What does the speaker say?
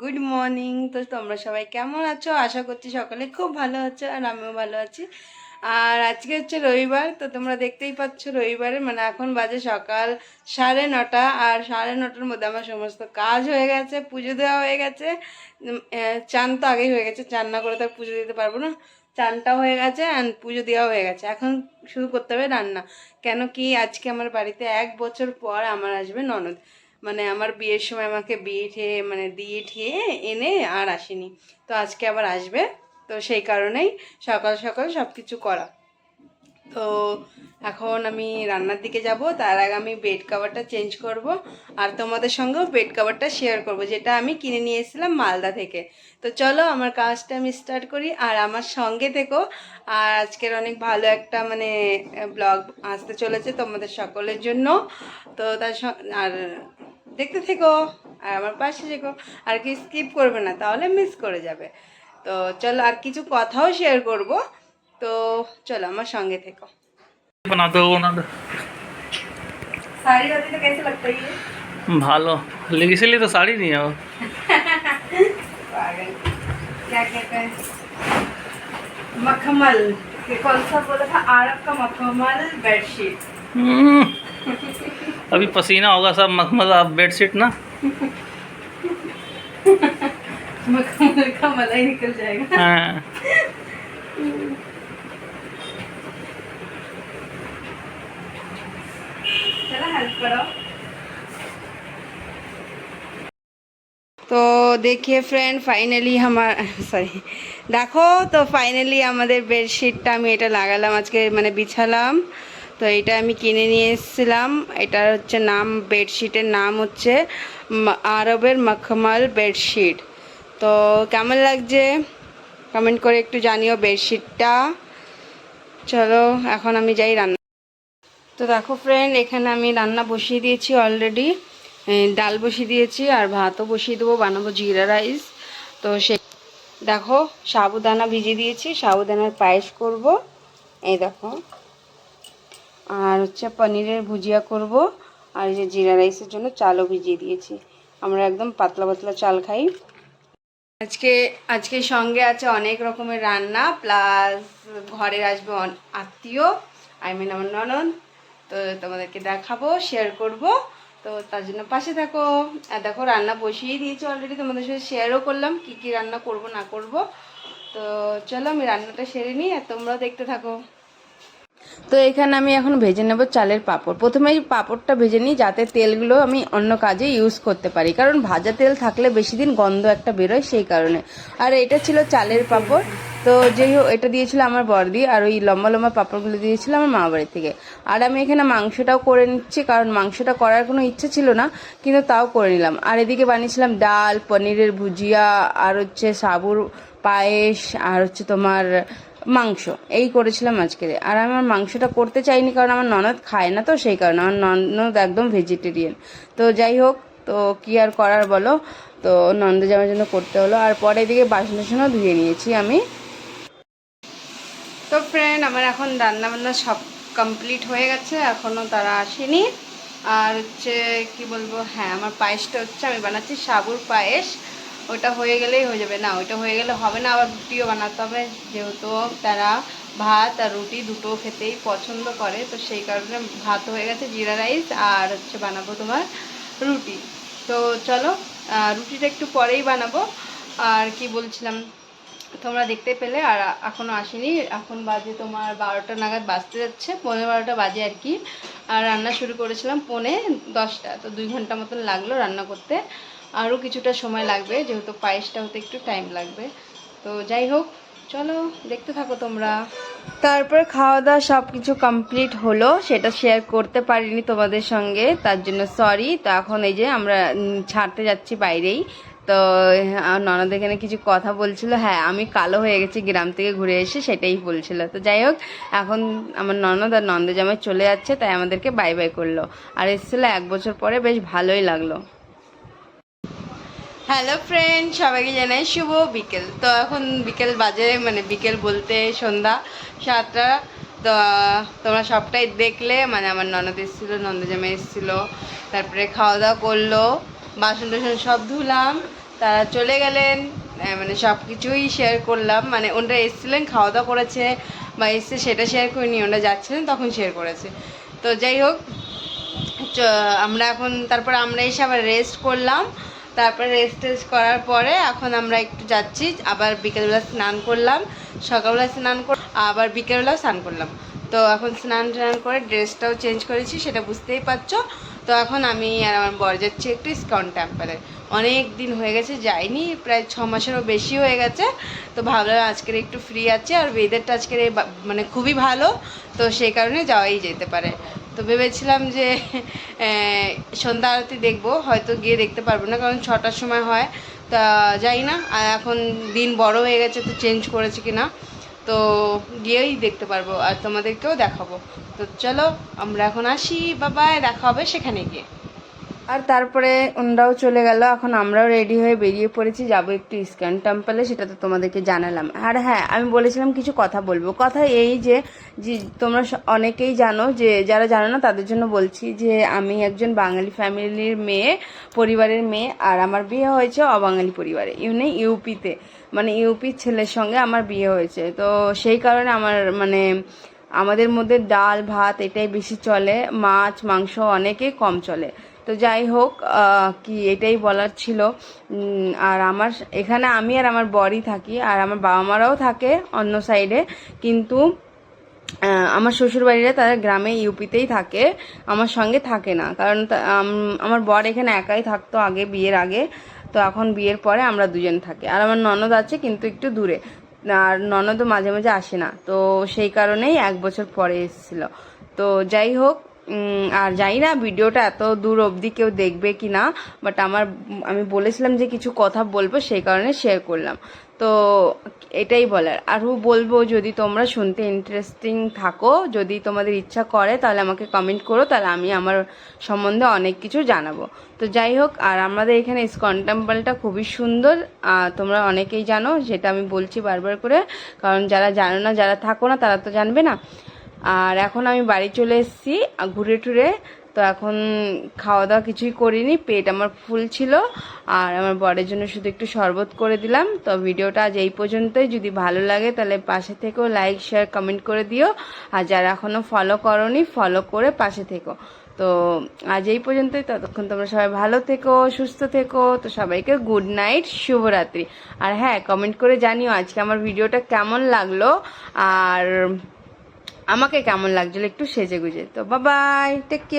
Good morning. তো তোমরা সবাই কেমন আছো? আশা করছি সকলে খুব ভালো আছো আর আমিও ভালো আছি। আর আজকে হচ্ছে রবিবার, তো তোমরা দেখতেই পাচ্ছ রবিবারে মানে এখন বাজে সকাল সাড়ে নটা, আর সাড়ে নটার মধ্যে আমার সমস্ত কাজ হয়ে গেছে, পুজো দেওয়া হয়ে গেছে। চান তো আগেই হয়ে গেছে, চান না করে তো পুজো দিতে পারব না। চানটাও হয়ে গেছে অ্যান্ড পুজো দেওয়া হয়ে গেছে। এখন শুরু করতে হবে রান্না। কেন কি আজকে আমার বাড়িতে এক বছর পর আমার আসবে ননদ। মানে আমার বিয়ের সময় আমাকে বিয়ে ঠেয়ে মানে দিয়ে ঠেয়ে এনে আর আসেনি। তো আজকে আবার আসবে। তো সেই কারণেই সকাল সকাল সব কিছু করা। তো এখন আমি রান্নার দিকে যাব। তার আগে আমি বেড কাভারটা চেঞ্জ করব। আর তোমাদের সঙ্গেও বেড কাভারটা শেয়ার করব, যেটা আমি কিনে নিয়ে এসেছিলাম মালদা থেকে। তো চলো আমার কাজটা আমি স্টার্ট করি। আর আমার সঙ্গে থেকো। আর আজকের অনেক ভালো একটা মানে ব্লগ আসতে চলেছে তোমাদের সকলের জন্য। তো তার আর দেখতে থেকো আর আমার পাশে থেকো আর কি স্কিপ করবে না তাহলে মিস করে যাবে তো চলো আর কিছু কথাও শেয়ার করব তো চলো আমার সঙ্গে থেকো बना दो बना दो साड़ी वाड़ी तो कैसे लगता है ये भालो लेकिन इसीलिए तो साड़ी नहीं है वो पागल क्या कहते हैं मखमल ये कौन सा बोला था आरब का मखमल बेडशीट हम्म, अभी पसीना होगा सब मखमल आप बेडशीट ना मखमल का मलाई निकल जाएगा हाँ चलो हेल्प करो তো দেখিয়ে ফ্রেন্ড ফাইনালি আমার সরি দেখো তো ফাইনালি আমাদের বেডশিটটা আমি এটা লাগালাম আজকে মানে বিছালাম তো এটা আমি কিনে নিয়ে এসেছিলাম। এটার হচ্ছে নাম, বেডশিটের নাম হচ্ছে আরবের মখমল বেডশিট। তো কেমন লাগছে? কমেন্ট করে একটু জানিও বেডশিটটা। চলো, এখন আমি যাই রান্না। তো দেখো ফ্রেন্ড এখানে আমি রান্না বসিয়ে দিয়েছি অলরেডি ডাল বসিয়ে দিয়েছি আর ভাতও বসিয়ে দেবো, বানাবো জিরা রাইস তো সে, দেখো, সাবুদানা ভিজিয়ে দিয়েছি, সাবুদানার পায়েস করব। এই দেখো। আর হচ্ছে পনিরের ভুজিয়া করব। আর এই যে জিরা রাইসের জন্য চালও ভিজিয়ে দিয়েছি। আমরা একদম পাতলা পাতলা চাল খাই। আজকে আজকে সঙ্গে আছে অনেক রকমের রান্না, প্লাস ঘরে আসবে আত্মীয়, আই মিন আমার ননদ তো তোমাদেরকে দেখাবো শেয়ার করব। তো তার জন্য পাশে থাকো। আর দেখো, রান্না বসিয়ে দিয়েছি অলরেডি তোমাদের সাথে শেয়ারও করলাম, কি কি রান্না করব, না করব। তো চলো আমি রান্নাটা সেরে নিই, আর তোমরাও দেখতে থাকো। তো এখানে আমি এখন ভেজে নেব চালের পাঁপড়। প্রথমেই পাঁপড়টা ভেজে নিই, যাতে তেলগুলো আমি অন্য কাজে ইউজ করতে পারি। কারণ ভাজা তেল থাকলে বেশি দিন গন্ধ একটা বেরোয় সেই কারণে। আর এটা ছিল চালের পাঁপড়। তো যেই এটা দিয়েছিল আমার বর্দি আর ওই লম্বা লম্বা পাঁপড়গুলো দিয়েছিল আমার মা বাড়ি থেকে। আর আমি এখানে মাংসটাও করে নিচ্ছি, কারণ মাংসটা করার কোনো ইচ্ছে ছিল না, কিন্তু তাও করে নিলাম। আর এদিকে বানিয়েছিলাম ডাল, পনিরের ভুজিয়া, আর হচ্ছে সাবুর পায়েস, আর হচ্ছে তোমার মাংস। এই করেছিলাম আজকে। আর আমার মাংসটা করতে চাইনি কারণ আমার ননদ খায় না তো, সেই কারণে আমার ননদ একদম ভেজিটেরিয়ান তো যাই হোক, তো কি আর করার বলো? তো নন্দ জামার জন্য করতে হলো। আর পরে এদিকে বাসন টাসনও ধুয়ে নিয়েছি আমি। তো ফ্রেন্ড আমার এখন রান্না বান্না সব কমপ্লিট হয়ে গেছে। এখনও তারা আসেনি। আর হচ্ছে, কি বলব? হ্যাঁ আমার পায়েসটা হচ্ছে, আমি বানাচ্ছি সাবুর পায়েস। ওটা হয়ে গেলেই হয়ে যাবে। না, ওইটা হয়ে গেলে হবে না, আবার রুটিও বানাতে হবে। যেহেতু তারা ভাত আর রুটি দুটো খেতেই পছন্দ করে, তো সেই কারণে ভাত হয়ে গেছে জিরা রাইস আর হচ্ছে বানাবো তোমার রুটি। তো চলো রুটিটা একটু পরেই বানাবো। আর কি বলছিলাম, তোমরা দেখতে পেলে আর এখনও আসেনি। এখন বাজে তোমার বারোটা নাগাদ বাজতে যাচ্ছে পনেরো বারোটা বাজে আর কি। আর রান্না শুরু করেছিলাম পনে দশটা, তো দুই ঘণ্টা মতন লাগল রান্না করতে। আরও কিছুটা সময় লাগবে, যেহেতু পায়েসটা হতে একটু টাইম লাগবে। তো যাই হোক, চলো দেখতে থাকো তোমরা। তারপর খাওয়া দাওয়া সব কিছু কমপ্লিট হলো, সেটা শেয়ার করতে পারিনি তোমাদের সঙ্গে, তার জন্য সরি তো এখন এই যে আমরা ছাড়তে যাচ্ছি বাইরেই। তো ননদ এখানে কিছু কথা বলছিল। হ্যাঁ আমি কালো হয়ে গেছি, গ্রাম থেকে ঘুরে এসে সেটাই বলছিল। তো যাই হোক, এখন আমার ননদ আর নন্দ জামাই চলে যাচ্ছে, তাই আমাদেরকে বাই বাই করল। আর এসেছিল এক বছর পরে, বেশ ভালোই লাগল। হ্যালো ফ্রেন্ড সবাইকে জানাই শুভ বিকেল। তো এখন বিকেল বাজে মানে বিকেল বলতে সন্ধ্যা সাতটা। তো, তোমরা সবটাই দেখলে মানে আমার ননদ এসেছিল নন্দজামা এসেছিল। তারপরে খাওয়া দাওয়া করল বাসন টাসন সব ধুলাম। তারা চলে গেলেন মানে সব কিছুই শেয়ার করলাম। মানে ওনারা এসেছিলেন খাওয়া দাওয়া করেছে, বা এসে সেটা শেয়ার করিনি, ওনারা যাচ্ছিলেন, তখন শেয়ার করেছে। তো যাই হোক আমরা এখন, তারপর আমরা এসে আবার রেস্ট করলাম। তারপরে রেস্ট টেস্ট করার পরে এখন আমরা একটু যাচ্ছি, আবার বিকেলবেলা স্নান করলাম, সকালবেলা স্নান কর, আবার বিকেলবেলাও স্নান করলাম। তো এখন স্নান টান করে ড্রেসটাও চেঞ্জ করেছি, সেটা বুঝতেই পারছ। তো এখন আমি আর আমার বর যাচ্ছি একটু স্কন টেম্পলে অনেক দিন হয়ে গেছে, যাইনি, প্রায় ছ মাসেরও বেশি হয়ে গেছে। তো ভাবলাম আজকের একটু ফ্রি আছে, আর ওয়েদারটা আজকের মানে খুবই ভালো, তো সেই কারণে যাওয়াই যেতে পারে। তো ভেবেছিলাম যে সন্ধ্যা আরতি দেখব, হয়তো গিয়ে দেখতে পারব না, কারণ ছটার সময় হয়। তা যাই না, আর এখন দিন বড় হয়ে গেছে, তো চেঞ্জ করেছে কি না তো গিয়েই দেখতে পারব, আর তোমাদেরকেও দেখাবো। তো চলো, আমরা এখন আসি বা দেখা হবে সেখানে গিয়ে। আর তারপরে ওনারাও চলে গেল, এখন আমরাও রেডি হয়ে বেরিয়ে পড়েছি, যাব একটু ইস্কন টেম্পলে সেটা তো তোমাদেরকে জানালাম। আর হ্যাঁ আমি বলেছিলাম কিছু কথা বলব। কথা এই যে তোমরা অনেকেই জানো যে, যারা জানো না, তাদের জন্য বলছি যে, আমি একজন বাঙালি ফ্যামিলির মেয়ে, পরিবারের মেয়ে, আর আমার বিয়ে হয়েছে অবাঙালি পরিবারে। ইউনে ইউপিতে। মানে ইউপির ছেলের সঙ্গে আমার বিয়ে হয়েছে। তো সেই কারণে আমার মানে আমাদের মধ্যে ডাল, ভাত এটাই বেশি চলে। মাছ, মাংস অনেকেই কম চলে। তো যাই হোক কি এটাই বলার ছিল। আর আমার এখানে আমি আর আমার বরই থাকি, আর আমার বাবা মারাও থাকে অন্য সাইডে কিন্তু আমার শ্বশুরবাড়িরা তারা গ্রামে ইউপিতেই থাকে, আমার সঙ্গে থাকে না। কারণ আমার বর এখানে একাই থাকতো আগে, বিয়ের আগে, তো এখন বিয়ের পরে আমরা দুজন থাকি। আর আমার ননদ আছে, কিন্তু একটু দূরে। আর ননদও মাঝে মাঝে আসে না, তো সেই কারণেই এক বছর পরে এসেছিল। তো যাই হোক আর জানি না ভিডিওটা এত দূর অবধি কেউ দেখবে কি না বাট আমার, আমি বলেছিলাম যে কিছু কথা বলব, সেই কারণে শেয়ার করলাম। তো এটাই বলার। আরও বলব, যদি তোমরা শুনতে ইন্টারেস্টিং থাকো, যদি তোমাদের ইচ্ছা করে, তাহলে আমাকে কমেন্ট করো, তাহলে আমি আমার সম্বন্ধে অনেক কিছু জানাব। তো যাই হোক, আর আমাদের এখানে ইসকন টেম্পলটা খুবই সুন্দর। তোমরা অনেকেই জানো, যেটা আমি বলছি বারবার করে, কারণ যারা জানো না, যারা থাকো না, তারা তো জানবে না। আর এখন আমি বাড়ি চলে এসেছি ঘুরে টুরে। তো এখন খাওয়া দাওয়া কিছুই করিনি, পেট আমার ফুল ছিল, আর আমার বরের জন্য শুধু একটু শরবত করে দিলাম। তো ভিডিওটা আজ এই পর্যন্তই, যদি ভালো লাগে তাহলে পাশে থেকেও লাইক, শেয়ার, কমেন্ট করে দিও। আর যারা এখনও ফলো করনি, ফলো করে পাশে থেকো। তো আজ এই পর্যন্তই, ততক্ষণ তোমরা সবাই ভালো থেকো, সুস্থ থেকো, তো সবাইকে গুড নাইট, শুভরাত্রি। আর হ্যাঁ কমেন্ট করে জানিও আজকে আমার ভিডিওটা কেমন লাগল। আর আমাকে কেমন লাগছিল একটু সেজে গুজে তো বাবাই টেক কেয়ার